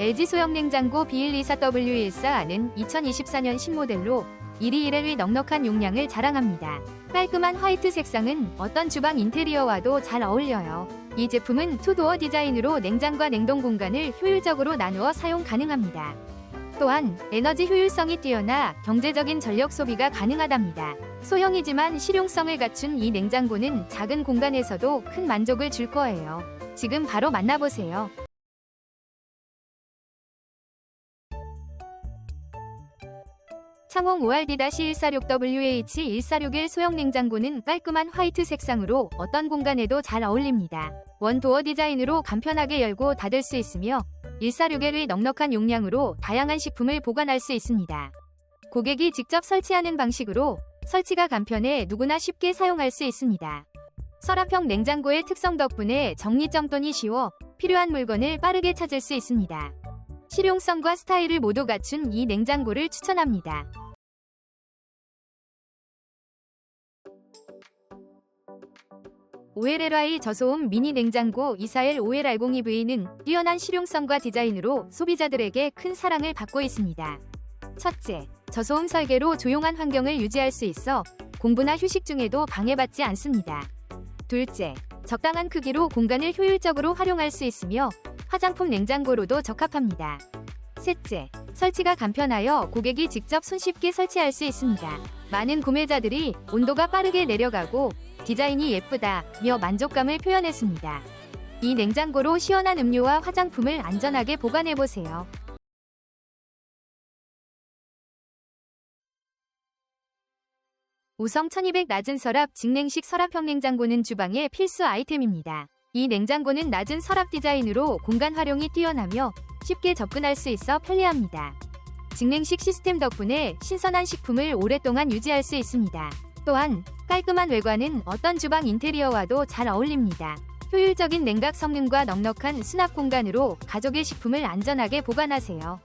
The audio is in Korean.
LG 소형 냉장고 B124W14는 2024년 신모델로 1위 1위 넉넉한 용량을 자랑합니다. 깔끔한 화이트 색상은 어떤 주방 인테리어와도 잘 어울려요. 이 제품은 투도어 디자인으로 냉장과 냉동 공간을 효율적으로 나누어 사용 가능합니다. 또한 에너지 효율성이 뛰어나 경제적인 전력 소비가 가능하답니다. 소형이지만 실용성을 갖춘 이 냉장고는 작은 공간에서도 큰 만족을 줄 거예요. 지금 바로 만나보세요. 창홍 ORD-146WH146의 소형 냉장고는 깔끔한 화이트 색상으로 어떤 공간에도 잘 어울립니다. 원도어 디자인으로 간편하게 열고 닫을 수 있으며 146L의 넉넉한 용량으로 다양한 식품을 보관할 수 있습니다. 고객이 직접 설치하는 방식으로 설치가 간편해 누구나 쉽게 사용할 수 있습니다. 서랍형 냉장고의 특성 덕분에 정리정돈이 쉬워 필요한 물건을 빠르게 찾을 수 있습니다. 실용성과 스타일을 모두 갖춘 이 냉장고를 추천합니다. OLLY 저소음 미니 냉장고 241 OLR02V는 뛰어난 실용성과 디자인으로 소비자들에게 큰 사랑을 받고 있습니다. 첫째, 저소음 설계로 조용한 환경을 유지할 수 있어 공부나 휴식 중에도 방해받지 않습니다. 둘째, 적당한 크기로 공간을 효율적으로 활용할 수 있으며 화장품 냉장고로도 적합합니다. 셋째, 설치가 간편하여 고객이 직접 손쉽게 설치할 수 있습니다. 많은 구매자들이 온도가 빠르게 내려가고 디자인이 예쁘다며 만족감을 표현했습니다. 이 냉장고로 시원한 음료와 화장품을 안전하게 보관해보세요. 우성 1200 낮은 서랍 직냉식 서랍형 냉장고는 주방의 필수 아이템입니다. 이 냉장고는 낮은 서랍 디자인으로 공간 활용이 뛰어나며 쉽게 접근할 수 있어 편리합니다. 직냉식 시스템 덕분에 신선한 식품을 오랫동안 유지할 수 있습니다. 또한 깔끔한 외관은 어떤 주방 인테리어와도 잘 어울립니다. 효율적인 냉각 성능과 넉넉한 수납 공간으로 가족의 식품을 안전하게 보관하세요.